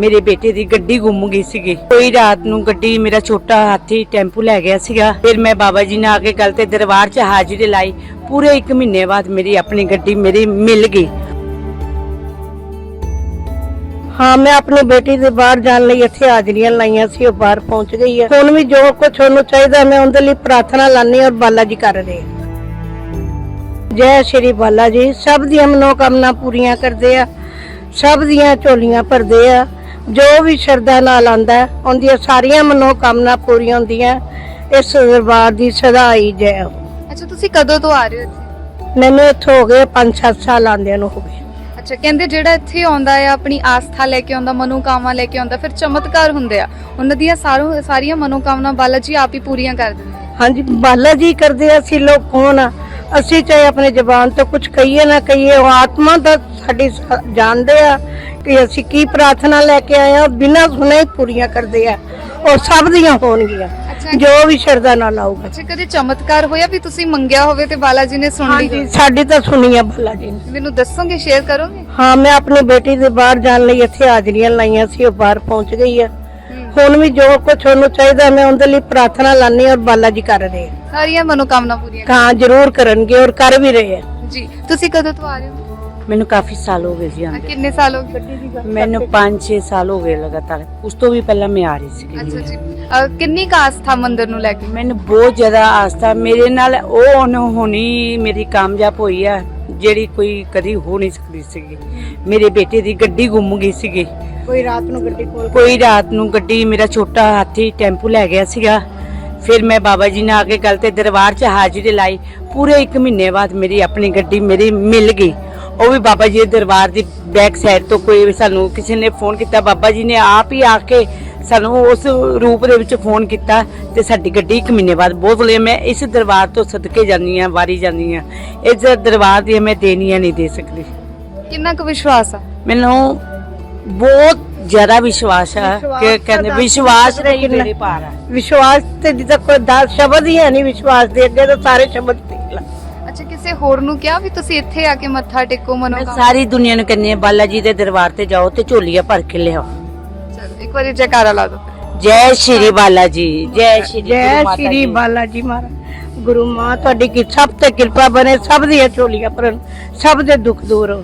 ਮੇਰੇ ਬੇਟੇ ਦੀ ਗੱਡੀ ਗੁੰਮ ਗਈ ਸੀਗੀ। ਕੋਈ ਰਾਤ ਨੂੰ ਗੱਡੀ ਮੇਰਾ ਛੋਟਾ ਹਾਥੀ ਟੈਂਪੂ ਲੈ ਗਿਆ ਸੀਗਾ। ਫਿਰ ਮੈਂ ਬਾਬਾ ਜੀ ਨੇ ਆ ਕੇ ਗੱਲ ਤੇ ਦਰਬਾਰ 'ਚ ਹਾਜ਼ਰੀ ਲਾਈ। ਪੂਰੇ 1 ਮਹੀਨੇ ਬਾਅਦ ਮੇਰੀ ਆਪਣੀ ਗੱਡੀ ਮੇਰੀ ਮਿਲ ਗਈ। ਹਾਂ, ਮੈਂ ਆਪਣੀ ਬੇਟੀ ਦੇ ਬਾਹਰ ਜਾਣ ਲਈ ਇੱਥੇ ਹਾਜ਼ਰੀਆਂ ਲਾਈਆਂ ਸੀ, ਉਹ ਬਾਹਰ ਪਹੁੰਚ ਗਈ ਹੈ। ਹੁਣ ਵੀ ਜੋ ਕੁਝ ਉਹਨੂੰ ਚਾਹੀਦਾ, ਮੈਂ ਉਹਦੇ ਲਈ ਪ੍ਰਾਰਥਨਾ ਲਾਣੀ ਔਰ ਬਾਲਾ ਜੀ ਕਰ ਰਹੇ ਜੈ ਸ਼੍ਰੀ ਬਾਲਾ ਜੀ, ਸਭ ਦੀਆਂ ਮਨੋਕਾਮਨਾ ਪੂਰੀਆਂ ਕਰਦੇ ਆ, ਸਭ ਦੀਆਂ ਝੋਲੀਆਂ ਭਰਦੇ ਆ। ਜੋ ਵੀ ਸ਼ਰਧਾ ਨਾਲ ਆਂਦਾ ਉਹਦੀਆਂ ਸਾਰੀਆਂ ਮਨੋਕਾਮਨਾ ਪੂਰੀਆਂ ਹੁੰਦੀਆਂ ਇਸ ਦਰਬਾਰ ਦੀ ਸਦਾ ਹੀ ਜੈ। ਹੋ ਅੱਛਾ ਤੁਸੀਂ ਕਦੋਂ ਤੋਂ ਆ ਰਹੇ ਹੋ ਇੱਥੇ? ਮੈਨੂੰ ਇੱਥੇ ਹੋ ਗਏ 5-7 ਸਾਲ ਆਂਦਿਆਂ ਨੂੰ ਹੋ ਗਏ। ਅੱਛਾ ਕਹਿੰਦੇ ਜਿਹੜਾ ਇੱਥੇ ਆਉਂਦਾ ਹੈ ਆਪਣੀ ਆਸਥਾ ਲੈ ਕੇ ਆਉਂਦਾ ਮਨੋਕਾਮਨਾ ਲੈ ਕੇ ਆਉਂਦਾ ਫਿਰ ਚਮਤਕਾਰ ਹੁੰਦੇ ਆ। ਉਹਨਾਂ ਦੀਆਂ ਸਾਰੋਂ ਸਾਰੀਆਂ ਮਨੋਕਾਮਨਾ ਬਾਲਾ ਜੀ ਆਪ ਹੀ ਪੂਰੀਆਂ ਕਰ ਦਿੰਦੇ ਆ। ਹਾਂਜੀ ਬਾਲਾ ਜੀ ਕਰਦੇ ਆ, ਅਸੀਂ ਲੋਕ ਕੌਣ ਆ? ਅਸੀਂ ਚਾਹੇ ਆਪਣੇ ਜ਼ਬਾਨ ਤੋਂ ਕੁਝ ਕਹੀਏ ਨਾ ਕਹੀਏ ਉਹ ਆਤਮਾ ਤਾਂ ਸਾਡੀ ਜਾਣਦੇ ਆ ਕਿ ਅਸੀਂ ਕੀ ਪ੍ਰਾਰਥਨਾ ਲੈ ਕੇ ਆਏ ਆ ਬਿਨਾਂ ਸੁਣੇ ਪੂਰੀਆਂ ਕਰਦੇ ਆ ਉਹ ਸਭ ਦੀਆਂ ਹੋਣਗੀਆਂ ਜੋ ਵੀ ਸ਼ਰਧਾ ਨਾਲ ਆਊਗਾ। ਅੱਛਾ ਕਦੇ ਚਮਤਕਾਰ ਹੋਇਆ ਵੀ ਤੁਸੀਂ ਮੰਗਿਆ ਹੋਵੇ ਤੇ ਬਾਲਾ ਜੀ ਨੇ ਸੁਣ ਲਈ ਹਾਂਜੀ ਸਾਡੀ ਤਾਂ ਸੁਣੀ ਆ ਬਾਲਾ ਜੀ ਨੇ। ਮੈਨੂੰ ਦੱਸੋਗੇ ਸ਼ੇਅਰ ਕਰੋਗੇ? ਹਾਂ ਮੈਂ ਆਪਣੀ ਬੇਟੀ ਦੇ ਬਾਹਰ ਜਾਣ ਲਈ ਇੱਥੇ ਹਾਜ਼ਰੀਆਂ ਲਾਈਆਂ ਸੀ ਉਹ ਬਾਹਰ ਪਹੁੰਚ ਗਈ ਹੈ ਹੁਣ ਵੀ ਜੋ ਕੁਝ ਉਹਨੂੰ ਚਾਹੀਦਾ ਮੈਂ ਉਹਦੇ ਲਈ ਪ੍ਰਾਰਥਨਾ ਲਾਣੀ ਔਰ ਬਾਲਾ ਜੀ ਕਰ ਰਹੇ ਆ ਸਾਰੀਆਂ ਮਨੋਕਾਮਨਾ ਪੂਰੀਆਂ ਹਾਂ ਜ਼ਰੂਰ ਕਰਨਗੇ ਔਰ ਕਰ ਵੀ ਰਹੇ ਆ। ਜੀ ਤੁਸੀਂ ਕਦੋਂ ਤੋਂ ਆ ਰਹੇ ਹੋ? ਮੈਨੂੰ ਕਾਫੀ ਸਾਲ ਹੋ ਗਏ ਜੀ ਆ, ਆਂਦੇ ਕਿੰਨੇ ਸਾਲ ਹੋ ਗਏ? ਮੈਨੂੰ 5-6 ਸਾਲ ਹੋ ਗਏ ਲਗਾਤਾਰ। ਉਸ ਤੋਂ ਵੀ ਪਹਿਲਾਂ ਮੈਂ ਆ ਰਹੀ ਅੱਛਾ ਸੀਗੀ ਜੀ ਕਿੰਨੀ ਕੁ ਆਸਥਾ ਮੰਦਿਰ ਨੂੰ ਲੈ ਕੇ? ਮੈਨੂੰ ਬਹੁਤ ਜ਼ਿਆਦਾ ਆਸਥਾ। ਮੇਰੇ ਨਾਲ ਉਹ ਅਨਹੋਣੀ ਮੇਰੀ ਕਾਮਯਾਬ ਹੋਈ ਆ। ਜਿਹੜੀ ਕੋਈ ਕਦੀ ਹੋ ਨਹੀਂ ਸਕਦੀ ਸੀਗੀ। ਮੇਰੇ ਬੇਟੇ ਦੀ ਗੱਡੀ ਗੁੰਮ ਗਈ ਸੀਗੀ। ਕੋਈ ਰਾਤ ਨੂੰ ਗੱਡੀ ਕੋਲ ਕੋਈ ਰਾਤ ਨੂੰ ਗੱਡੀ ਮੇਰਾ ਛੋਟਾ ਹਾਥੀ ਟੈਂਪੂ ਲੈ ਗਿਆ ਸੀਗਾ। ਫਿਰ ਮੈਂ ਬਾਬਾ ਜੀ ਨੇ ਆ ਕੇ ਗੱਲ ਤੇ ਦਰਬਾਰ 'ਚ ਹਾਜ਼ਰੀ ਲਾਈ। ਪੂਰੇ 1 ਮਹੀਨੇ ਬਾਅਦ ਮੇਰੀ ਆਪਣੀ ਗੱਡੀ ਮੇਰੀ ਮਿਲ ਗਈ। ਉਹ ਵੀ ਬਾਬਾ ਜੀ ਦੇ ਦਰਬਾਰ ਦੀ ਬੈਕ ਸਾਈਡ ਤੋਂ ਕੋਈ ਸਾਨੂੰ ਕਿਸੇ ਨੇ ਫੋਨ ਕੀਤਾ। ਬਾਬਾ ਜੀ ਨੇ ਆਪ ਹੀ ਆ ਕੇ ਸਾਨੂੰ ਉਸ ਰੂਪ ਦੇ ਵਿੱਚ ਫੋਨ ਕੀਤਾ ਤੇ ਸਾਡੀ ਗੱਡੀ 1 ਮਹੀਨੇ ਬਾਅਦ ਬਹੁਤ ਲਈ ਮੈਂ ਇਸ ਦਰਬਾਰ ਤੋਂ ਸਦਕੇ ਜਾਂਦੀ ਆ ਵਾਰੀ ਜਾਂਦੀ ਆ ਇਸ ਦਰਬਾਰ ਦੀ ਮੈਂ ਦੇਣੀਆਂ ਨਹੀਂ ਦੇ ਸਕਦੀ। ਕਿੰਨਾ ਕੁ ਵਿਸ਼ਵਾਸ ਆ? ਮੈਨੂੰ ਬਹੁਤ ਜ਼ਿਆਦਾ ਵਿਸ਼ਵਾਸ ਵਿਸ਼ਵਾਸ ਕਿ ਤਾਂ ਕਹਿੰਦੇ ਵਿਸ਼ਵਾਸ ਨਹੀਂ ਨਹੀਂ ਕਿੰਨਾ। ਮੇਰੇ ਪਾਰ ਆ। ਵਿਸ਼ਵਾਸ ਤੇ ਜਿੱਦਾਂ ਕੋਈ ਦਸ ਸ਼ਬਦ ਹੀ ਹੈ ਨਹੀਂ ਵਿਸ਼ਵਾਸ ਦੇ ਅੱਗੇ ਤਾਂ ਸਾਰੇ ਸ਼ਬਦ ਅੱਛਾ ਕਿਸੇ ਹੋਰ ਨੂੰ ਕਿਹਾ ਵੀ ਤੁਸੀਂ ਇੱਥੇ ਆ ਕੇ ਮੱਥਾ ਟੇਕੋ ਮਨੋਕਾਮਨਾ? ਸਾਰੀ ਦੁਨੀਆ ਨੂੰ ਕਹਿੰਦੀ ਹਾਂ ਬਾਲਾ ਜੀ ਦੇ ਦਰਬਾਰ ਤੇ ਜਾਓ ਤੇ ਝੋਲੀਆਂ ਭਰ ਕੇ ਲਿਆਓ। ਇੱਕ ਵਾਰੀ ਜੈਕਾਰਾ ਲਾ ਦਿਓ। ਜੈ ਸ਼੍ਰੀ ਬਾਲਾ ਜੀ ਜੈ ਸ਼੍ਰੀ ਜੈ ਗੁਰੂ ਮਾਤਾ ਸ਼੍ਰੀ ਜੀ। ਬਾਲਾ ਜੀ ਮਹਾਰਾਜ। ਗੁਰੂ ਮਾਂ ਤੁਹਾਡੀ ਕੀ ਸਭ ਤੇ ਕਿਰਪਾ ਬਣੇ ਸਭ ਦੀਆਂ ਝੋਲੀਆਂ ਭਰਨ ਸਭ ਦੇ ਦੁੱਖ ਦੂਰ ਹੋਣ।